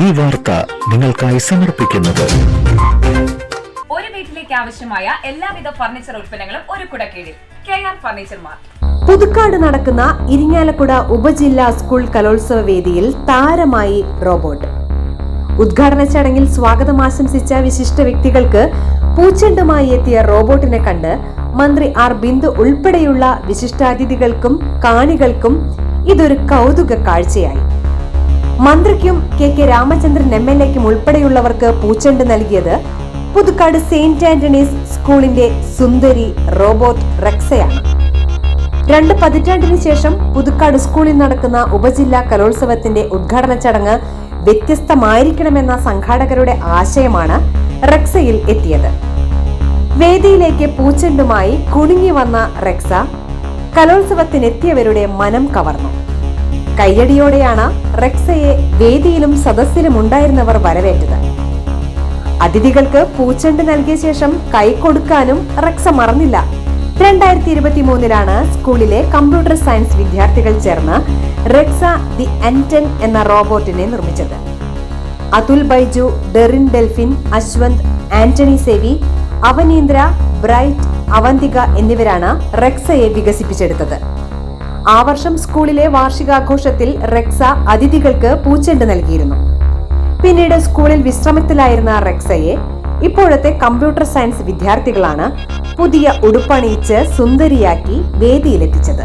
ഈ വാർത്ത നിങ്ങൾക്കായി സമർപ്പിക്കുന്നത്. ഒരു വീട്ടിലേക്ക് ആവശ്യമായ എല്ലാവിധ ഫർണിച്ചർ ഉൽപ്പന്നങ്ങളും ഒരു കുടക്കീഴിൽ. K R furniture mart Puthukkad നടക്കുന്ന ഇരിങ്ങാലക്കുട ഉപജില്ലാ സ്കൂൾ കലോത്സവ വേദിയിൽ താരമായി റോബോട്ട്. ഉദ്ഘാടന ചടങ്ങിൽ സ്വാഗതം ആശംസിച്ച വിശിഷ്ട വ്യക്തികൾക്ക് പൂച്ചെണ്ടുമായി എത്തിയ റോബോട്ടിനെ കണ്ട് മന്ത്രി ആർ ബിന്ദു ഉൾപ്പെടെയുള്ള വിശിഷ്ടാതിഥികൾക്കും കാണികൾക്കും ഇതൊരു കൗതുക കാഴ്ചയായി. മന്ത്രിക്കും K K Ramachandran M L എക്കും ഉൾപ്പെടെയുള്ളവർക്ക് പൂച്ചെണ്ട് നൽകിയത് പുതുക്കാട് സെയിന്റ് ആന്റണീസ് സ്കൂളിന്റെ സുന്ദരി റോബോട്ട് റെക്സയാണ്. രണ്ട് പതിറ്റാണ്ടിന് ശേഷം പുതുക്കാട് സ്കൂളിൽ നടക്കുന്ന ഉപജില്ലാ കലോത്സവത്തിന്റെ ഉദ്ഘാടന ചടങ്ങ് വ്യത്യസ്തമായിരിക്കണമെന്ന സംഘാടകരുടെ ആശയമാണ് റെക്സയിൽ എത്തിയത്. വേദിയിലേക്ക് പൂച്ചെണ്ടുമായി കുണുങ്ങി വന്ന റെക്സ കലോത്സവത്തിനെത്തിയവരുടെ മനം കവർന്നു. കയ്യടിയോടെയാണ് റെക്സയെ വേദിയിലും സദസ്സിലും ഉണ്ടായിരുന്നവർ വരവേറ്റത്. അതിഥികൾക്ക് പൂച്ചെണ്ട് നൽകിയ ശേഷം കൈ കൊടുക്കാനും റെക്സ മറന്നില്ല. രണ്ടായിരത്തി ഇരുപത്തി മൂന്നിലാണ് സ്കൂളിലെ കമ്പ്യൂട്ടർ സയൻസ് വിദ്യാർത്ഥികൾ ചേർന്ന് റെക്സ ദി അന്റൻ എന്ന റോബോട്ടിനെ നിർമ്മിച്ചത്. Athul Baiju Derryn Delphin Ashwanth Antony സേവി Avaneendra bright Avanthika എന്നിവരാണ് റെക്സയെ വികസിപ്പിച്ചെടുത്തത്. ആ വർഷം സ്കൂളിലെ വാർഷികാഘോഷത്തിൽ റെക്സ അതിഥികൾക്ക് പൂച്ചെണ്ട് നൽകിയിരുന്നു. പിന്നീട് സ്കൂളിൽ വിശ്രമത്തിലായിരുന്ന റെക്സയെ ഇപ്പോഴത്തെ കമ്പ്യൂട്ടർ സയൻസ് വിദ്യാർത്ഥികളാണ് പുതിയ ഉടുപ്പണിയിച്ച് സുന്ദരിയാക്കി വേദിയിലെത്തിച്ചത്.